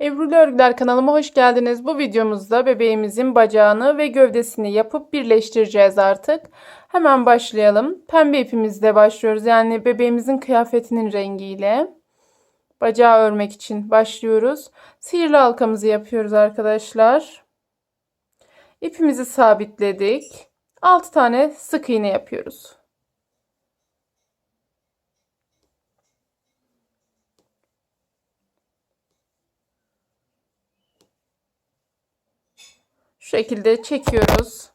Evruli Örgüler kanalıma hoş geldiniz. Bu videomuzda bebeğimizin bacağını ve gövdesini yapıp birleştireceğiz artık. Hemen başlayalım. Pembe ipimizle başlıyoruz. Yani bebeğimizin kıyafetinin rengiyle. Bacağı örmek için başlıyoruz. Sihirli halkamızı yapıyoruz arkadaşlar. İpimizi sabitledik. 6 tane sık iğne yapıyoruz. Şekilde çekiyoruz.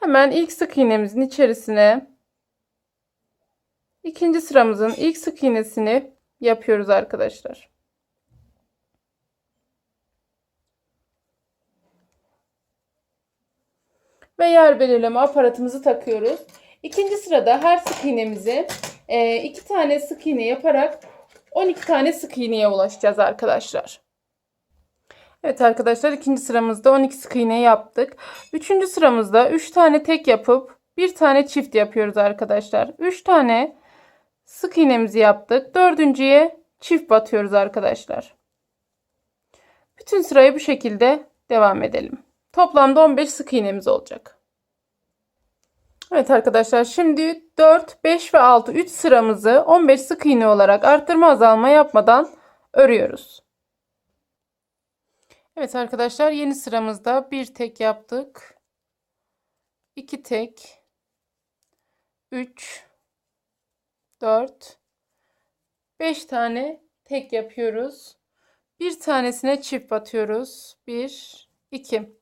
Hemen ilk sık iğnemizin içerisine ikinci sıramızın ilk sık iğnesini yapıyoruz arkadaşlar. Ve yer belirleme aparatımızı takıyoruz. İkinci sırada her sık iğnemizi e, iki tane sık iğne yaparak 12 tane sık iğneye ulaşacağız arkadaşlar. Evet arkadaşlar ikinci sıramızda 12 sık iğne yaptık. Üçüncü sıramızda 3 tane tek yapıp bir tane çift yapıyoruz arkadaşlar. 3 tane sık iğnemizi yaptık. Dördüncüye çift batıyoruz arkadaşlar. Bütün sırayı bu şekilde devam edelim. Toplamda 15 sık iğnemiz olacak. Evet arkadaşlar şimdi 4, 5 ve 6 3 sıramızı 15 sık iğne olarak arttırma azalma yapmadan örüyoruz. Evet arkadaşlar yeni sıramızda bir tek yaptık. 2 tek 3 4 5 tane tek yapıyoruz. Bir tanesine çift batıyoruz. 1 2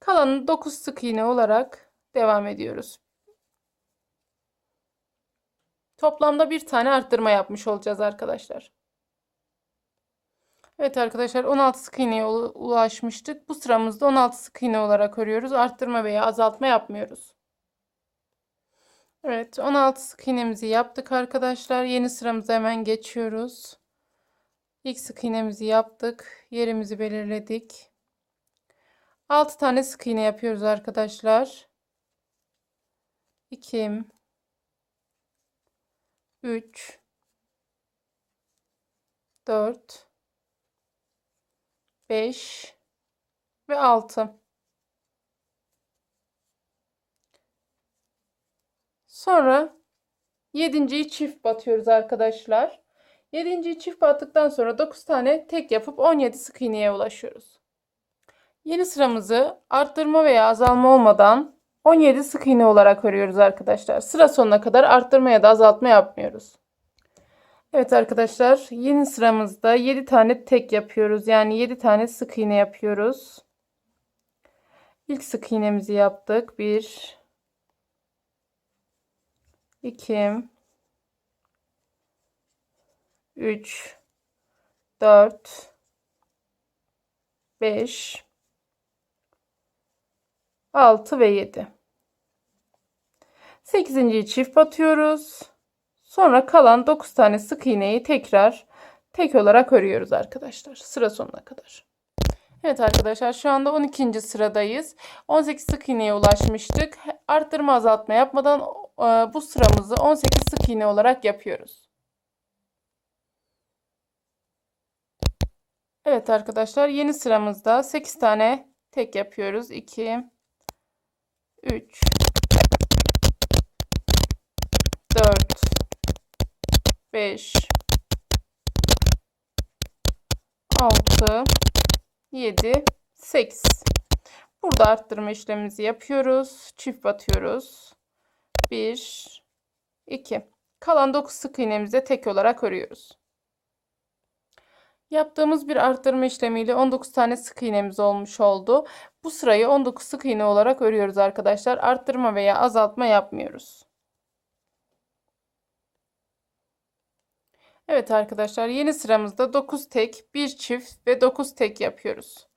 Kalanı 9 sık iğne olarak devam ediyoruz. Toplamda bir tane arttırma yapmış olacağız arkadaşlar. Evet arkadaşlar 16 sık iğneye ulaşmıştık. Bu sıramızda 16 sık iğne olarak örüyoruz. Arttırma veya azaltma yapmıyoruz. Evet 16 sık iğnemizi yaptık arkadaşlar. Yeni sıramıza hemen geçiyoruz. İlk sık iğnemizi yaptık. Yerimizi belirledik. 6 tane sık iğne yapıyoruz arkadaşlar. 2 3 4 5 ve 6 sonra 7.yi çift batıyoruz arkadaşlar. 7.yi çift battıktan sonra 9 tane tek yapıp 17 sık iğneye ulaşıyoruz. Yeni sıramızı arttırma veya azalma olmadan 17 sık iğne olarak örüyoruz arkadaşlar. Sıra sonuna kadar arttırma ya da azaltma yapmıyoruz Evet arkadaşlar yeni sıramızda 7 tane tek yapıyoruz. Yani 7 tane sık iğne yapıyoruz. İlk sık iğnemizi yaptık. 1 2 3 4 5 6 ve 7 8. çift batıyoruz. Sonra kalan 9 tane sık iğneyi tekrar tek olarak örüyoruz arkadaşlar. Sıra sonuna kadar. Evet arkadaşlar şu anda 12. sıradayız. 18 sık iğneye ulaşmıştık. Arttırma azaltma yapmadan e, bu sıramızı 18 sık iğne olarak yapıyoruz. Evet arkadaşlar yeni sıramızda 8 tane tek yapıyoruz. 2 3 4 5 6 7 8 burada arttırma işlemimizi yapıyoruz. Çift batıyoruz. 1 2 kalan 9 sık iğnemize tek olarak örüyoruz. Yaptığımız bir arttırma işlemiyle 19 tane sık iğnemiz olmuş oldu. Bu sırayı 19 sık iğne olarak örüyoruz arkadaşlar. Arttırma veya azaltma yapmıyoruz Evet arkadaşlar yeni sıramızda 9 tek, 1 çift ve 9 tek yapıyoruz.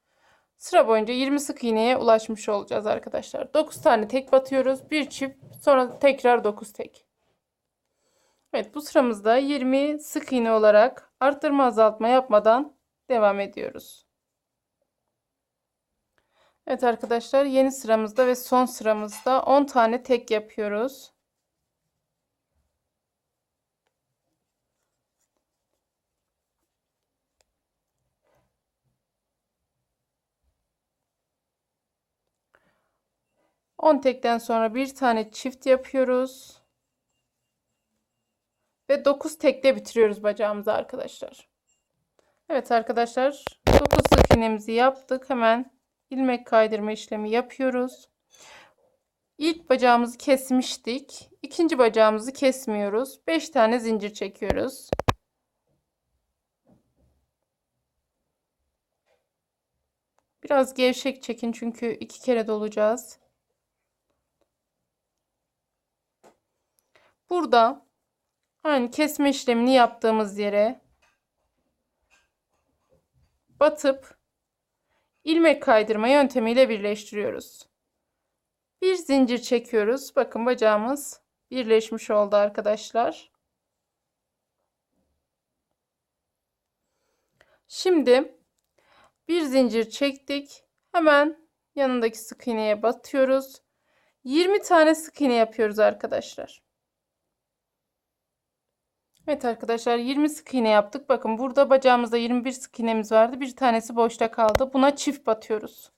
Sıra boyunca 20 sık iğneye ulaşmış olacağız arkadaşlar. 9 tane tek batıyoruz. 1 çift sonra tekrar 9 tek. Evet bu sıramızda 20 sık iğne olarak arttırma azaltma yapmadan devam ediyoruz. Evet arkadaşlar yeni sıramızda ve son sıramızda 10 tane tek yapıyoruz. 10 tekten sonra bir tane çift yapıyoruz. Ve 9 tekle bitiriyoruz bacağımızı arkadaşlar. Evet arkadaşlar 9 sık iğnemizi yaptık. Hemen ilmek kaydırma işlemi yapıyoruz. İlk bacağımızı kesmiştik. İkinci bacağımızı kesmiyoruz. 5 tane zincir çekiyoruz. Biraz gevşek çekin çünkü iki kere dolacağız. Burada aynı kesme işlemini yaptığımız yere batıp ilmek kaydırma yöntemiyle birleştiriyoruz. Bir zincir çekiyoruz. Bakın bacağımız birleşmiş oldu arkadaşlar. Şimdi bir zincir çektik. Hemen yanındaki sık iğneye batıyoruz. 20 tane sık iğne yapıyoruz arkadaşlar. Evet arkadaşlar 20 sık iğne yaptık. Bakın burada bacağımızda 21 sık iğnemiz vardı. Bir tanesi boşta kaldı. Buna çift batıyoruz.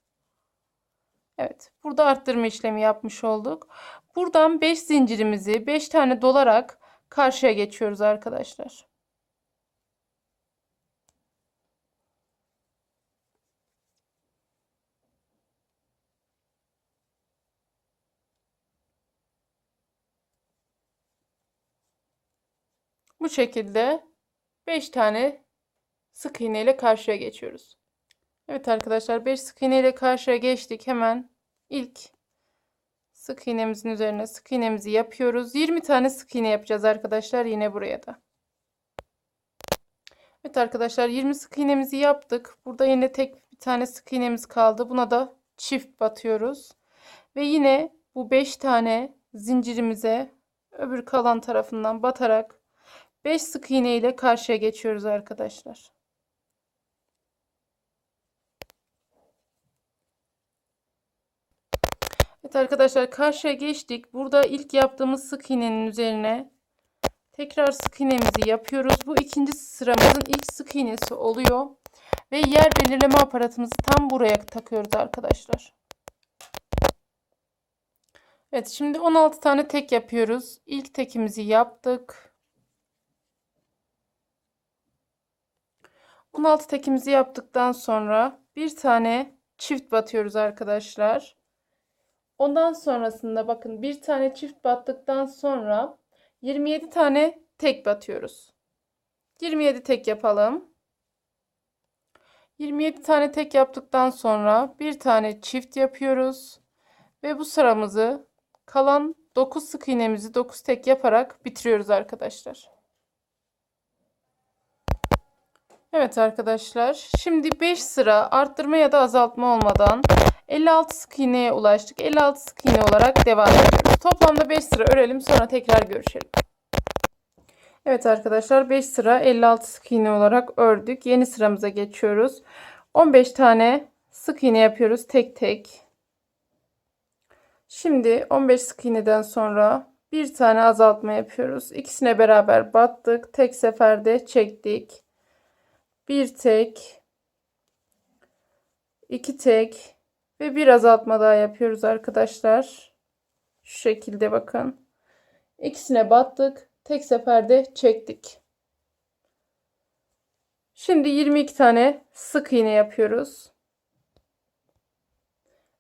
Evet burada arttırma işlemi yapmış olduk. Buradan 5 zincirimizi 5 tane dolarak karşıya geçiyoruz arkadaşlar. Bu şekilde 5 tane sık iğne ile karşıya geçiyoruz. Evet arkadaşlar 5 sık iğne ile karşıya geçtik. Hemen ilk sık iğnemizin üzerine sık iğnemizi yapıyoruz. 20 tane sık iğne yapacağız arkadaşlar yine buraya da. Evet arkadaşlar 20 sık iğnemizi yaptık. Burada yine tek bir tane sık iğnemiz kaldı. Buna da çift batıyoruz. Ve yine bu 5 tane zincirimize öbür kalan tarafından batarak 5 sık iğne ile karşıya geçiyoruz arkadaşlar. Evet arkadaşlar karşıya geçtik. Burada ilk yaptığımız sık iğnenin üzerine tekrar sık iğnemizi yapıyoruz. Bu ikinci sıramızın ilk sık iğnesi oluyor. Ve yer belirleme aparatımızı tam buraya takıyoruz arkadaşlar. Evet şimdi 16 tane tek yapıyoruz. İlk tekimizi yaptık. 16 tekimizi yaptıktan sonra bir tane çift batıyoruz arkadaşlar. Ondan sonrasında bakın bir tane çift battıktan sonra 27 tane tek batıyoruz. 27 tek yapalım. 27 tane tek yaptıktan sonra bir tane çift yapıyoruz. Ve bu sıramızı kalan 9 sık iğnemizi 9 tek yaparak bitiriyoruz arkadaşlar. Evet arkadaşlar. Şimdi 5 sıra arttırma ya da azaltma olmadan 56 sık iğneye ulaştık. 56 sık iğne olarak devam ediyoruz. Toplamda 5 sıra örelim sonra tekrar görüşelim. Evet arkadaşlar 5 sıra 56 sık iğne olarak ördük. Yeni sıramıza geçiyoruz. 15 tane sık iğne yapıyoruz tek tek. Şimdi 15 sık iğneden sonra bir tane azaltma yapıyoruz. İkisine beraber battık. Tek seferde çektik bir tek, iki tek ve bir azaltma daha yapıyoruz arkadaşlar. Şu şekilde bakın. İkisine battık. Tek seferde çektik. Şimdi 22 tane sık iğne yapıyoruz.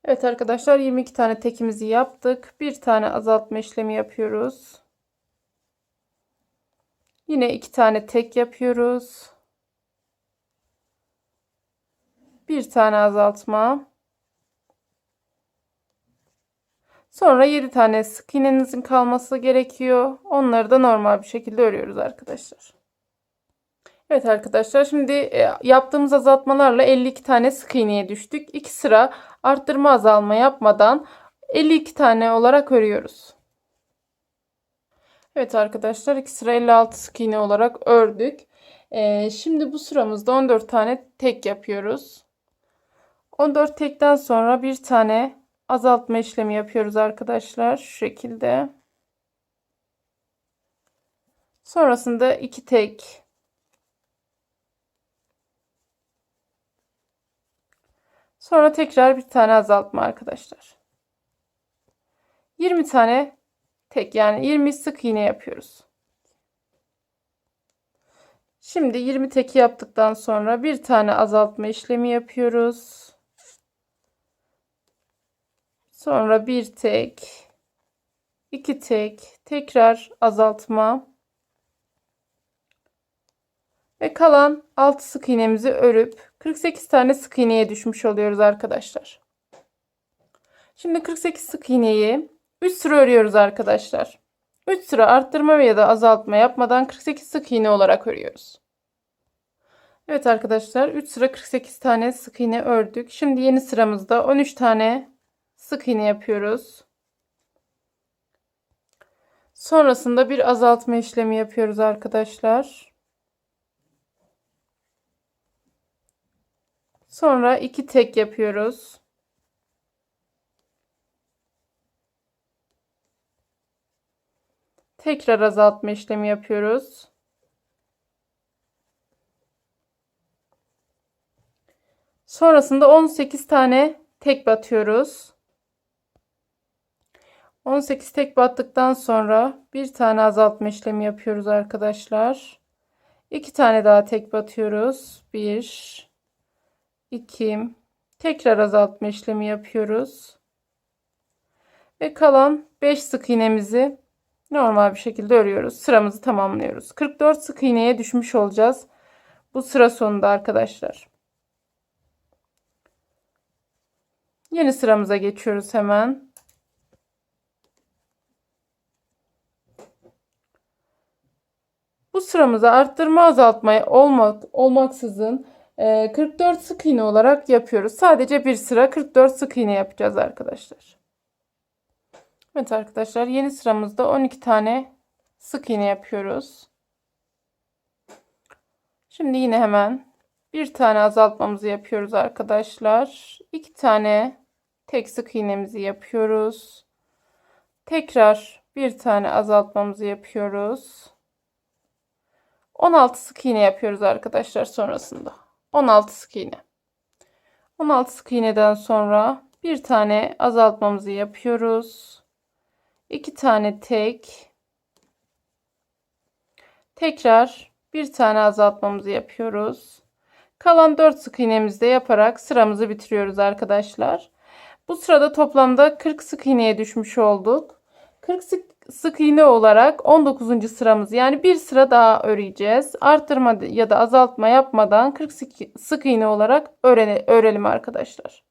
Evet arkadaşlar 22 tane tekimizi yaptık. Bir tane azaltma işlemi yapıyoruz. Yine iki tane tek yapıyoruz. Bir tane azaltma. Sonra 7 tane sık iğnenizin kalması gerekiyor. Onları da normal bir şekilde örüyoruz arkadaşlar. Evet arkadaşlar şimdi e, yaptığımız azaltmalarla 52 tane sık iğneye düştük. 2 sıra arttırma azalma yapmadan 52 tane olarak örüyoruz. Evet arkadaşlar 2 sıra 56 sık iğne olarak ördük. Ee, şimdi bu sıramızda 14 tane tek yapıyoruz. 14 tekten sonra bir tane azaltma işlemi yapıyoruz arkadaşlar. Şu şekilde. Sonrasında iki tek. Sonra tekrar bir tane azaltma arkadaşlar. 20 tane tek yani 20 sık iğne yapıyoruz. Şimdi 20 teki yaptıktan sonra bir tane azaltma işlemi yapıyoruz. Sonra bir tek, iki tek, tekrar azaltma. Ve kalan 6 sık iğnemizi örüp 48 tane sık iğneye düşmüş oluyoruz arkadaşlar. Şimdi 48 sık iğneyi 3 sıra örüyoruz arkadaşlar. 3 sıra arttırma veya da azaltma yapmadan 48 sık iğne olarak örüyoruz. Evet arkadaşlar 3 sıra 48 tane sık iğne ördük. Şimdi yeni sıramızda 13 tane sık iğne yapıyoruz. Sonrasında bir azaltma işlemi yapıyoruz arkadaşlar. Sonra iki tek yapıyoruz. Tekrar azaltma işlemi yapıyoruz. Sonrasında 18 tane tek batıyoruz. 18 tek battıktan sonra bir tane azaltma işlemi yapıyoruz arkadaşlar. 2 tane daha tek batıyoruz. 1 2 tekrar azaltma işlemi yapıyoruz. Ve kalan 5 sık iğnemizi normal bir şekilde örüyoruz. Sıramızı tamamlıyoruz. 44 sık iğneye düşmüş olacağız. Bu sıra sonunda arkadaşlar. Yeni sıramıza geçiyoruz hemen. Bu sıramıza arttırma azaltmayı olmak olmaksızın 44 e, sık iğne olarak yapıyoruz. Sadece bir sıra 44 sık iğne yapacağız arkadaşlar. Evet arkadaşlar yeni sıramızda 12 tane sık iğne yapıyoruz. Şimdi yine hemen bir tane azaltmamızı yapıyoruz arkadaşlar. İki tane tek sık iğnemizi yapıyoruz. Tekrar bir tane azaltmamızı yapıyoruz. 16 sık iğne yapıyoruz arkadaşlar sonrasında. 16 sık iğne. 16 sık iğneden sonra bir tane azaltmamızı yapıyoruz. 2 tane tek. Tekrar bir tane azaltmamızı yapıyoruz. Kalan 4 sık iğnemizde yaparak sıramızı bitiriyoruz arkadaşlar. Bu sırada toplamda 40 sık iğneye düşmüş olduk. 40 sık, sık iğne olarak 19. sıramız yani bir sıra daha öreceğiz. Arttırma ya da azaltma yapmadan 40 sık, iğne olarak örelim arkadaşlar.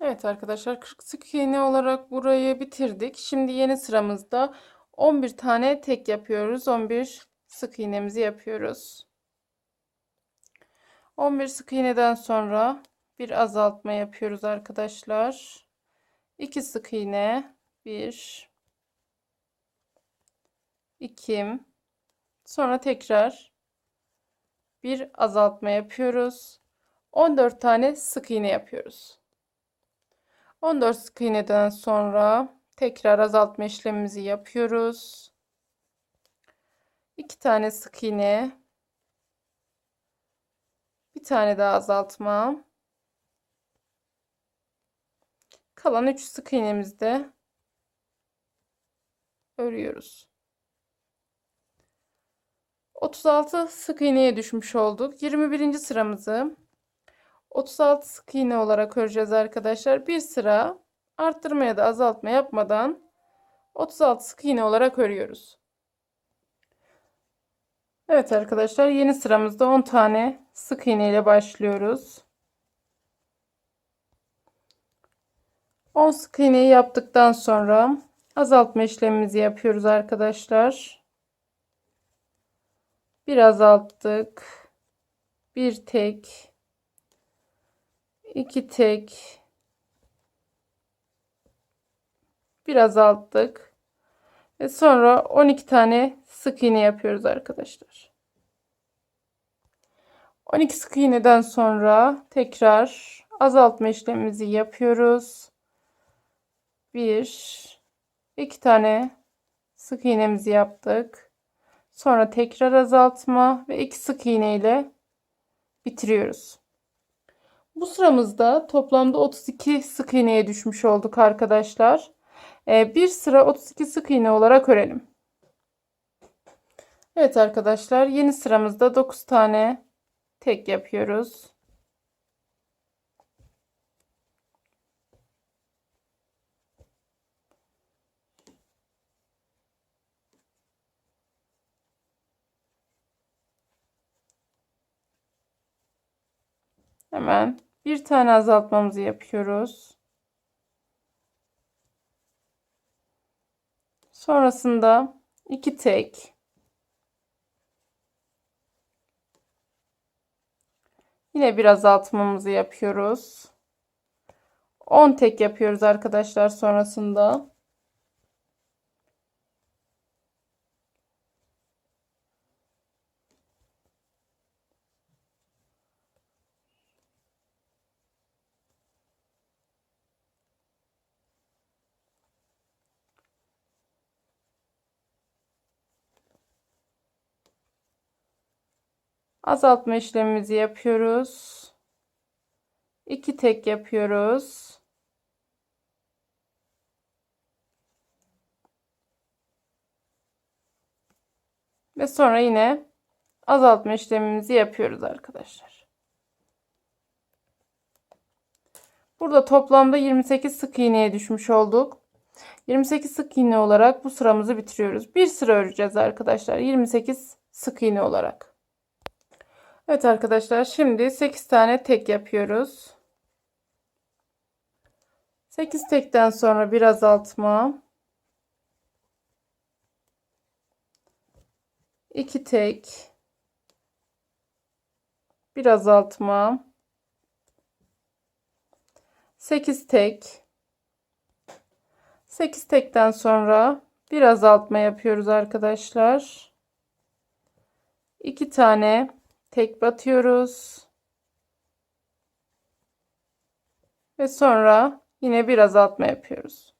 Evet arkadaşlar 40 sık iğne olarak burayı bitirdik. Şimdi yeni sıramızda 11 tane tek yapıyoruz. 11 sık iğnemizi yapıyoruz. 11 sık iğneden sonra bir azaltma yapıyoruz arkadaşlar. 2 sık iğne 1 2 sonra tekrar bir azaltma yapıyoruz. 14 tane sık iğne yapıyoruz. 14 sık iğneden sonra tekrar azaltma işlemimizi yapıyoruz. 2 tane sık iğne bir tane daha azaltma. Kalan 3 sık iğnemizde örüyoruz. 36 sık iğneye düşmüş olduk. 21. sıramızı 36 sık iğne olarak öreceğiz arkadaşlar. Bir sıra arttırma ya da azaltma yapmadan 36 sık iğne olarak örüyoruz. Evet arkadaşlar yeni sıramızda 10 tane sık iğne ile başlıyoruz. 10 sık iğneyi yaptıktan sonra azaltma işlemimizi yapıyoruz arkadaşlar. Bir azalttık. Bir tek. iki tek. Bir azalttık. Ve sonra 12 tane sık iğne yapıyoruz arkadaşlar. 12 sık iğneden sonra tekrar azaltma işlemimizi yapıyoruz. 1 2 tane sık iğnemizi yaptık. Sonra tekrar azaltma ve 2 sık iğne ile bitiriyoruz. Bu sıramızda toplamda 32 sık iğneye düşmüş olduk arkadaşlar. Ee, bir sıra 32 sık iğne olarak örelim. Evet arkadaşlar yeni sıramızda 9 tane tek yapıyoruz. Hemen bir tane azaltmamızı yapıyoruz. Sonrasında iki tek. Yine bir azaltmamızı yapıyoruz. 10 tek yapıyoruz arkadaşlar sonrasında. Azaltma işlemimizi yapıyoruz. 2 tek yapıyoruz. Ve sonra yine azaltma işlemimizi yapıyoruz arkadaşlar. Burada toplamda 28 sık iğneye düşmüş olduk. 28 sık iğne olarak bu sıramızı bitiriyoruz. Bir sıra öreceğiz arkadaşlar. 28 sık iğne olarak. Evet arkadaşlar şimdi 8 tane tek yapıyoruz. 8 tekten sonra bir azaltma. 2 tek. Bir azaltma. 8 tek. 8 tekten sonra bir azaltma yapıyoruz arkadaşlar. 2 tane tek batıyoruz. Ve sonra yine bir azaltma yapıyoruz.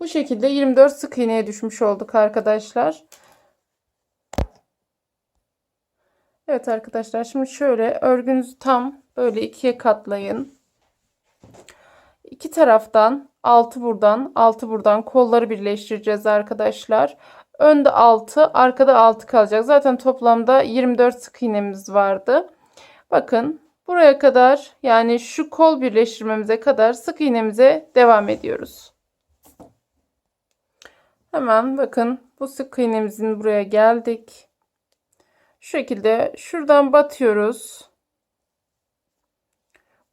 Bu şekilde 24 sık iğneye düşmüş olduk arkadaşlar. Evet arkadaşlar şimdi şöyle örgünüzü tam böyle ikiye katlayın. İki taraftan 6 buradan 6 buradan kolları birleştireceğiz arkadaşlar. Önde 6 arkada 6 kalacak. Zaten toplamda 24 sık iğnemiz vardı. Bakın buraya kadar yani şu kol birleştirmemize kadar sık iğnemize devam ediyoruz. Hemen bakın bu sık iğnemizin buraya geldik. Şu şekilde şuradan batıyoruz.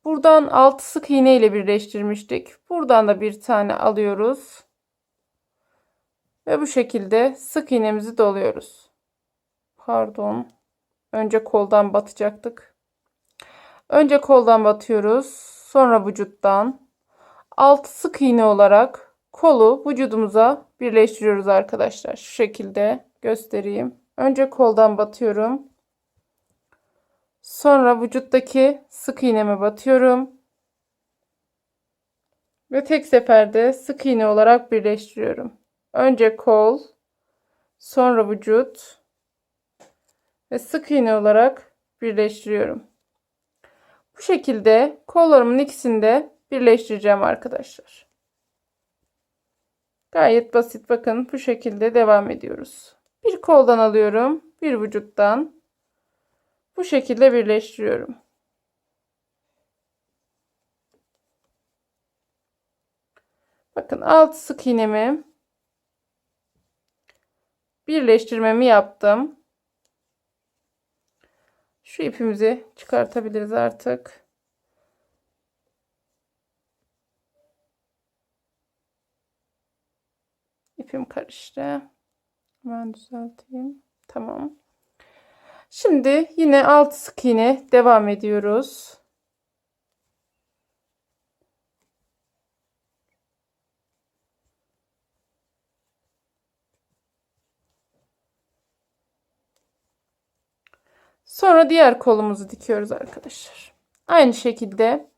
Buradan 6 sık iğne ile birleştirmiştik. Buradan da bir tane alıyoruz. Ve bu şekilde sık iğnemizi doluyoruz. Pardon. Önce koldan batacaktık. Önce koldan batıyoruz. Sonra vücuttan. 6 sık iğne olarak kolu vücudumuza birleştiriyoruz arkadaşlar. Şu şekilde göstereyim. Önce koldan batıyorum. Sonra vücuttaki sık iğneme batıyorum. Ve tek seferde sık iğne olarak birleştiriyorum. Önce kol, sonra vücut ve sık iğne olarak birleştiriyorum. Bu şekilde kollarımın ikisini de birleştireceğim arkadaşlar. Gayet basit bakın bu şekilde devam ediyoruz. Bir koldan alıyorum, bir vücuttan bu şekilde birleştiriyorum. Bakın alt sık iğnemi birleştirmemi yaptım. Şu ipimizi çıkartabiliriz artık. İpim karıştı. Hemen düzelteyim. Tamam. Şimdi yine 6 sık iğne devam ediyoruz. Sonra diğer kolumuzu dikiyoruz arkadaşlar. Aynı şekilde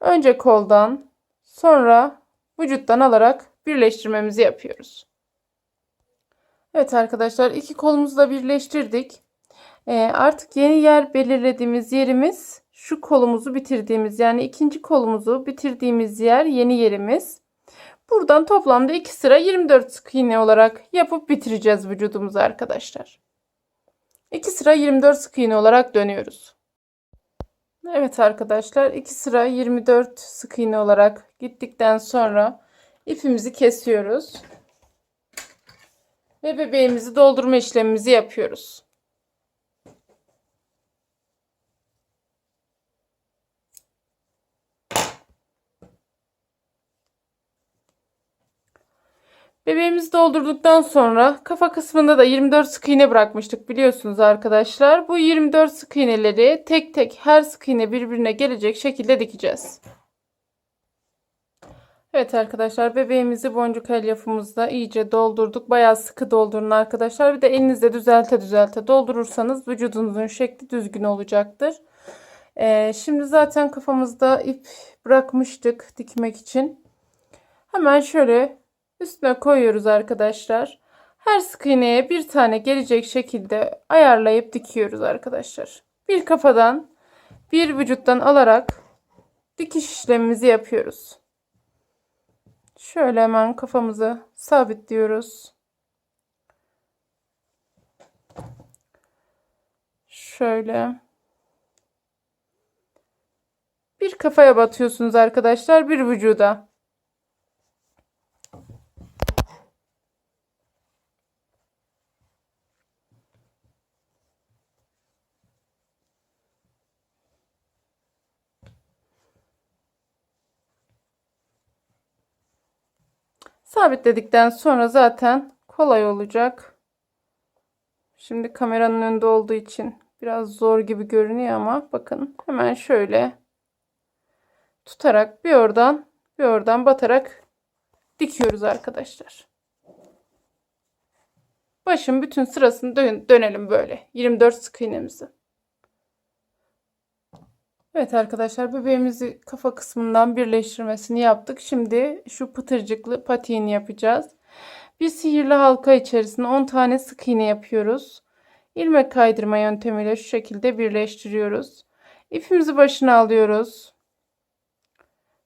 önce koldan sonra vücuttan alarak birleştirmemizi yapıyoruz. Evet arkadaşlar iki kolumuzu da birleştirdik. Ee, artık yeni yer belirlediğimiz yerimiz şu kolumuzu bitirdiğimiz yani ikinci kolumuzu bitirdiğimiz yer yeni yerimiz. Buradan toplamda 2 sıra 24 sık iğne olarak yapıp bitireceğiz vücudumuzu arkadaşlar. 2 sıra 24 sık iğne olarak dönüyoruz. Evet arkadaşlar 2 sıra 24 sık iğne olarak gittikten sonra ipimizi kesiyoruz. Ve bebeğimizi doldurma işlemimizi yapıyoruz. Bebeğimizi doldurduktan sonra kafa kısmında da 24 sık iğne bırakmıştık biliyorsunuz arkadaşlar. Bu 24 sık iğneleri tek tek her sık iğne birbirine gelecek şekilde dikeceğiz. Evet arkadaşlar bebeğimizi boncuk elyafımızda iyice doldurduk. Bayağı sıkı doldurun arkadaşlar. Bir de elinizle düzelte düzelte doldurursanız vücudunuzun şekli düzgün olacaktır. Ee, şimdi zaten kafamızda ip bırakmıştık dikmek için. Hemen şöyle üstüne koyuyoruz arkadaşlar. Her sık iğneye bir tane gelecek şekilde ayarlayıp dikiyoruz arkadaşlar. Bir kafadan bir vücuttan alarak dikiş işlemimizi yapıyoruz. Şöyle hemen kafamızı sabitliyoruz. Şöyle. Bir kafaya batıyorsunuz arkadaşlar, bir vücuda. Sabitledikten sonra zaten kolay olacak. Şimdi kameranın önünde olduğu için biraz zor gibi görünüyor ama bakın hemen şöyle tutarak bir oradan bir oradan batarak dikiyoruz arkadaşlar. Başın bütün sırasını dön dönelim böyle 24 sık iğnemizi. Evet arkadaşlar bebeğimizi kafa kısmından birleştirmesini yaptık. Şimdi şu pıtırcıklı patiğini yapacağız. Bir sihirli halka içerisine 10 tane sık iğne yapıyoruz. İlmek kaydırma yöntemiyle şu şekilde birleştiriyoruz. İpimizi başına alıyoruz.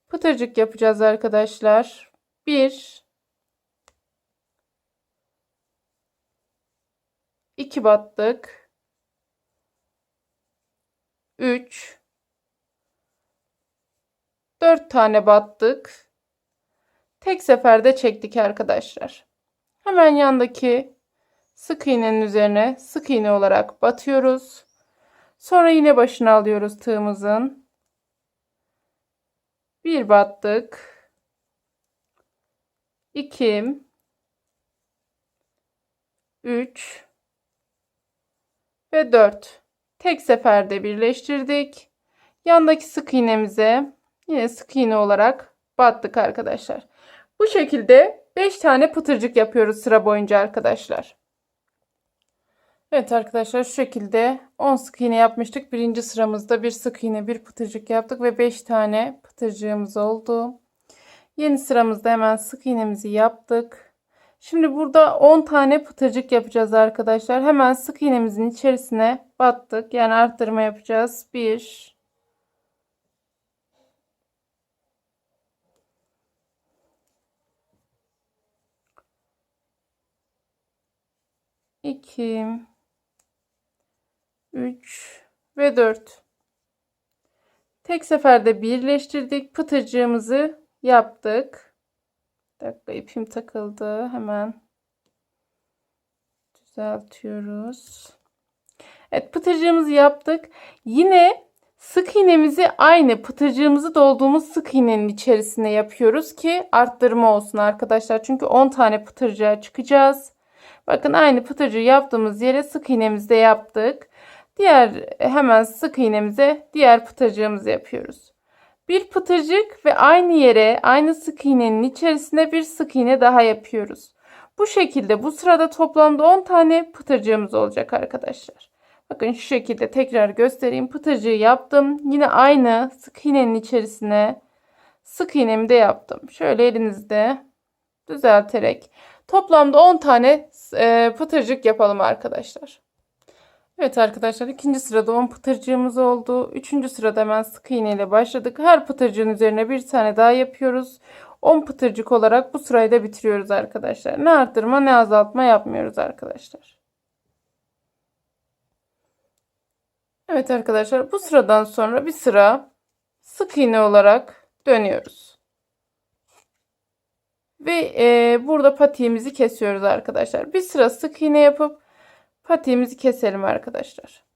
Pıtırcık yapacağız arkadaşlar. 1 2 battık. 3 4 tane battık. Tek seferde çektik arkadaşlar. Hemen yandaki sık iğnenin üzerine sık iğne olarak batıyoruz. Sonra yine başına alıyoruz tığımızın. Bir battık. 2 3 ve 4. Tek seferde birleştirdik. Yandaki sık iğnemize Yine sık iğne olarak battık arkadaşlar. Bu şekilde 5 tane pıtırcık yapıyoruz sıra boyunca arkadaşlar. Evet arkadaşlar şu şekilde 10 sık iğne yapmıştık. Birinci sıramızda bir sık iğne bir pıtırcık yaptık ve 5 tane pıtırcığımız oldu. Yeni sıramızda hemen sık iğnemizi yaptık. Şimdi burada 10 tane pıtırcık yapacağız arkadaşlar. Hemen sık iğnemizin içerisine battık. Yani arttırma yapacağız. 1 2 3 ve 4 tek seferde birleştirdik. Pıtırcığımızı yaptık. Bir dakika ipim takıldı. Hemen düzeltiyoruz. Evet pıtırcığımızı yaptık. Yine sık iğnemizi aynı pıtırcığımızı dolduğumuz sık iğnenin içerisine yapıyoruz ki arttırma olsun arkadaşlar. Çünkü 10 tane pıtırcığa çıkacağız Bakın aynı pıtırcı yaptığımız yere sık iğnemizde yaptık. Diğer hemen sık iğnemize diğer pıtırcığımızı yapıyoruz. Bir pıtırcık ve aynı yere aynı sık iğnenin içerisine bir sık iğne daha yapıyoruz. Bu şekilde bu sırada toplamda 10 tane pıtırcığımız olacak arkadaşlar. Bakın şu şekilde tekrar göstereyim. Pıtırcığı yaptım. Yine aynı sık iğnenin içerisine sık iğnemi de yaptım. Şöyle elinizde düzelterek Toplamda 10 tane e, pıtırcık yapalım arkadaşlar. Evet arkadaşlar ikinci sırada 10 pıtırcığımız oldu. Üçüncü sırada hemen sık iğne ile başladık. Her pıtırcığın üzerine bir tane daha yapıyoruz. 10 pıtırcık olarak bu sırayı da bitiriyoruz arkadaşlar. Ne arttırma ne azaltma yapmıyoruz arkadaşlar. Evet arkadaşlar bu sıradan sonra bir sıra sık iğne olarak dönüyoruz. Ve e, burada patiğimizi kesiyoruz arkadaşlar. Bir sıra sık iğne yapıp patiğimizi keselim arkadaşlar.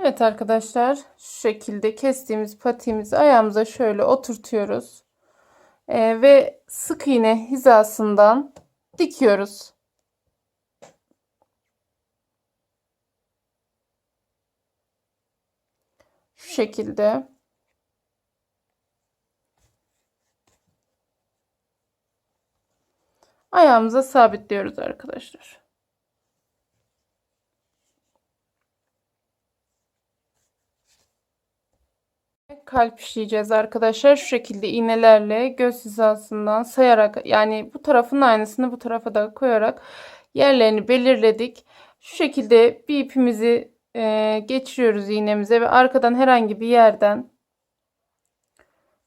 Evet arkadaşlar şu şekilde kestiğimiz patiğimizi ayağımıza şöyle oturtuyoruz. E, ve sık iğne hizasından dikiyoruz. Şu şekilde. Ayağımıza sabitliyoruz arkadaşlar. Kalp işleyeceğiz arkadaşlar. Şu şekilde iğnelerle göz hizasından sayarak yani bu tarafın aynısını bu tarafa da koyarak yerlerini belirledik. Şu şekilde bir ipimizi e, geçiriyoruz iğnemize ve arkadan herhangi bir yerden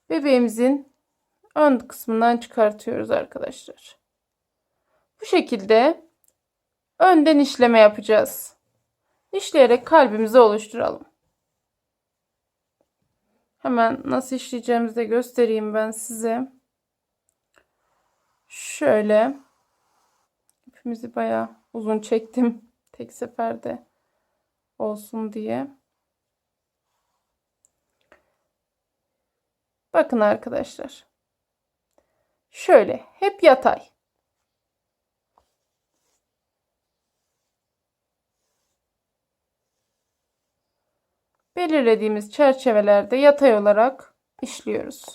bebeğimizin ön kısmından çıkartıyoruz arkadaşlar. Bu şekilde önden işleme yapacağız. İşleyerek kalbimizi oluşturalım. Hemen nasıl işleyeceğimizi de göstereyim ben size. Şöyle ipimizi bayağı uzun çektim tek seferde olsun diye. Bakın arkadaşlar. Şöyle hep yatay. Belirlediğimiz çerçevelerde yatay olarak işliyoruz.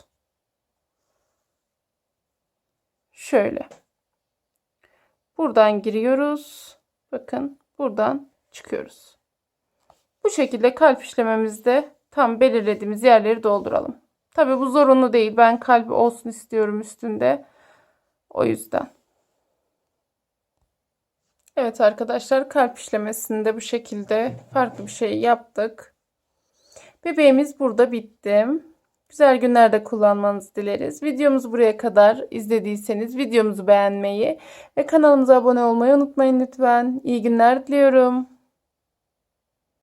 Şöyle. Buradan giriyoruz. Bakın buradan çıkıyoruz. Bu şekilde kalp işlememizde tam belirlediğimiz yerleri dolduralım. Tabi bu zorunlu değil. Ben kalbi olsun istiyorum üstünde. O yüzden. Evet arkadaşlar kalp işlemesinde bu şekilde farklı bir şey yaptık. Bebeğimiz burada bitti. Güzel günlerde kullanmanızı dileriz. Videomuzu buraya kadar izlediyseniz videomuzu beğenmeyi ve kanalımıza abone olmayı unutmayın lütfen. İyi günler diliyorum.